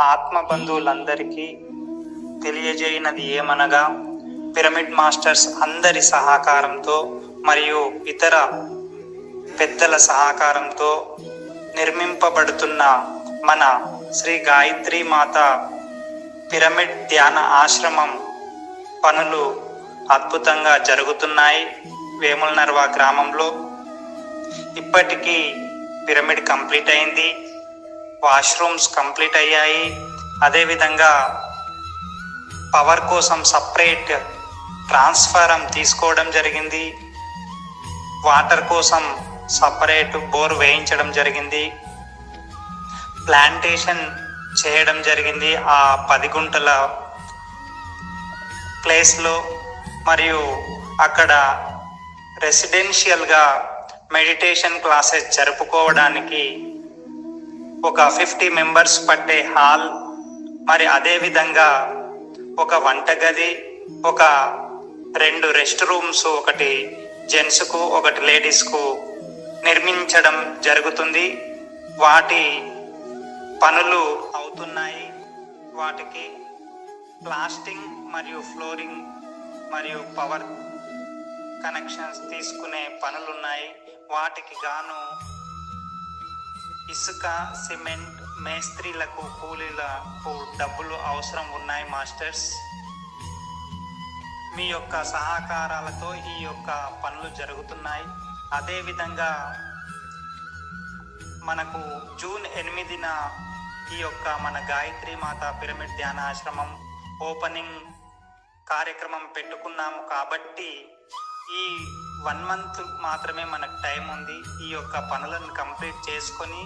ఆత్మ బంధువులందరికీ తెలియజేయనది ఏమనగా పిరమిడ్ మాస్టర్స్ అందరి సహకారంతో మరియు ఇతర పెద్దల సహకారంతో నిర్మింపబడుతున్న మన శ్రీ గాయత్రి మాత పిరమిడ్ ధ్యాన ఆశ్రమం పనులు అద్భుతంగా జరుగుతున్నాయి వేములనర్వ గ్రామంలో. ఇప్పటికీ పిరమిడ్ కంప్లీట్ అయింది. వాష్రూమ్స్ కంప్లీట్ అయ్యాయి. అదేవిధంగా పవర్ కోసం సపరేట్ ట్రాన్స్ఫారం తీసుకోవడం జరిగింది. వాటర్ కోసం సపరేట్ బోర్ వేయించడం జరిగింది. ప్లాంటేషన్ చేయడం జరిగింది ఆ పది గుంటల ప్లేస్లో. మరియు అక్కడ రెసిడెన్షియల్గా మెడిటేషన్ క్లాసెస్ జరుపుకోవడానికి ఒక ఫిఫ్టీ మెంబర్స్ పట్టే హాల్ మరి అదే విధంగా ఒక వంటగది ఒక రెండు రెస్ట్ రూమ్స్ ఒకటి జెంట్స్కు ఒకటి లేడీస్కు నిర్మించడం జరుగుతుంది. వాటి పనులు అవుతున్నాయి. వాటికి ప్లాస్టింగ్ మరియు ఫ్లోరింగ్ మరియు పవర్ కనెక్షన్స్ తీసుకునే పనులున్నాయి. వాటికి గాను ఇసుక సిమెంట్ మేస్త్రీలకు కూలీలకు డబ్బులు అవసరం ఉన్నాయి మాస్టర్స్. మీ యొక్క సహకారాలతో ఈ యొక్క పనులు జరుగుతున్నాయి. అదేవిధంగా మనకు జూన్ ఎనిమిదిన ఈ యొక్క మన గాయత్రి మాత పిరమిడ్ ధ్యాన ఆశ్రమం ఓపెనింగ్ కార్యక్రమం పెట్టుకున్నాము కాబట్టి ఈ వన్ మంత్ మాత్రమే మనకు టైం ఉంది ఈ యొక్క పనులను కంప్లీట్ చేసుకొని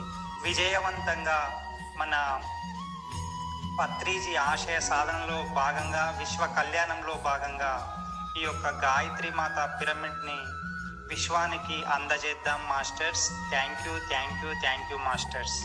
విజయవంతంగా మన పత్రిజీ ఆశయ సాధనలో భాగంగా విశ్వ కళ్యాణంలో భాగంగా ఈ యొక్క గాయత్రి మాత పిరమిడ్ని విశ్వానికి అందజేద్దాం masters. Thank you thank you thank you masters.